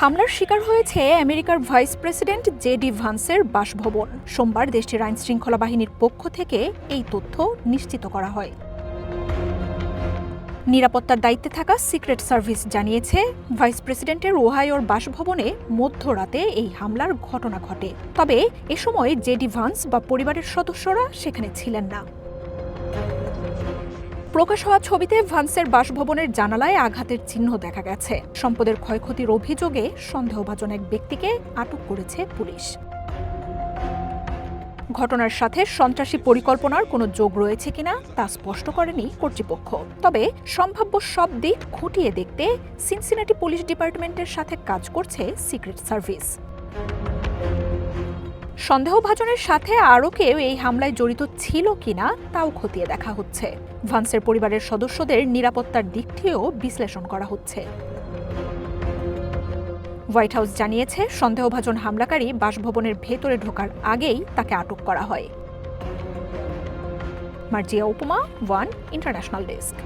হামলার শিকার হয়েছে আমেরিকার ভাইস প্রেসিডেন্ট জে ডি ভান্সের বাসভবন। সোমবার দেশটির আইন শৃঙ্খলা বাহিনীর পক্ষ থেকে এই তথ্য নিশ্চিত করা হয়। নিরাপত্তার দায়িত্বে থাকা সিক্রেট সার্ভিস জানিয়েছে ভাইস প্রেসিডেন্টের ওহায়োর বাসভবনে মধ্যরাতে এই হামলার ঘটনা ঘটে। তবে এ সময় জেডি ভান্স বা পরিবারের সদস্যরা সেখানে ছিলেন না। প্রকাশ হওয়া ছবিতে ভান্সের বাসভবনের জানালায় আঘাতের চিহ্ন দেখা গেছে। সম্পদের ক্ষয়ক্ষতির অভিযোগে সন্দেহভাজন এক ব্যক্তিকে আটক করেছে পুলিশ। ঘটনার সাথে সন্ত্রাসী পরিকল্পনার কোনো যোগ রয়েছে কিনা তা স্পষ্ট করেনি কর্তৃপক্ষ। তবে সম্ভাব্য সব দিক খুঁটিয়ে দেখতে সিনসিনাটি পুলিশ ডিপার্টমেন্টের সাথে কাজ করছে সিক্রেট সার্ভিস। সন্দেহভাজনের সাথে আরও কেউ এই হামলায় জড়িত ছিল কিনা তাও খতিয়ে দেখা হচ্ছে। ভান্সের পরিবারের সদস্যদের নিরাপত্তার দিকটিও বিশ্লেষণ করা হচ্ছে। হোয়াইট হাউস জানিয়েছে, সন্দেহভাজন হামলাকারী বাসভবনের ভেতরে ঢোকার আগেই তাকে আটক করা হয়। মার্জিয়া উপমা, ওয়ান ইন্টারন্যাশনাল ডেস্ক।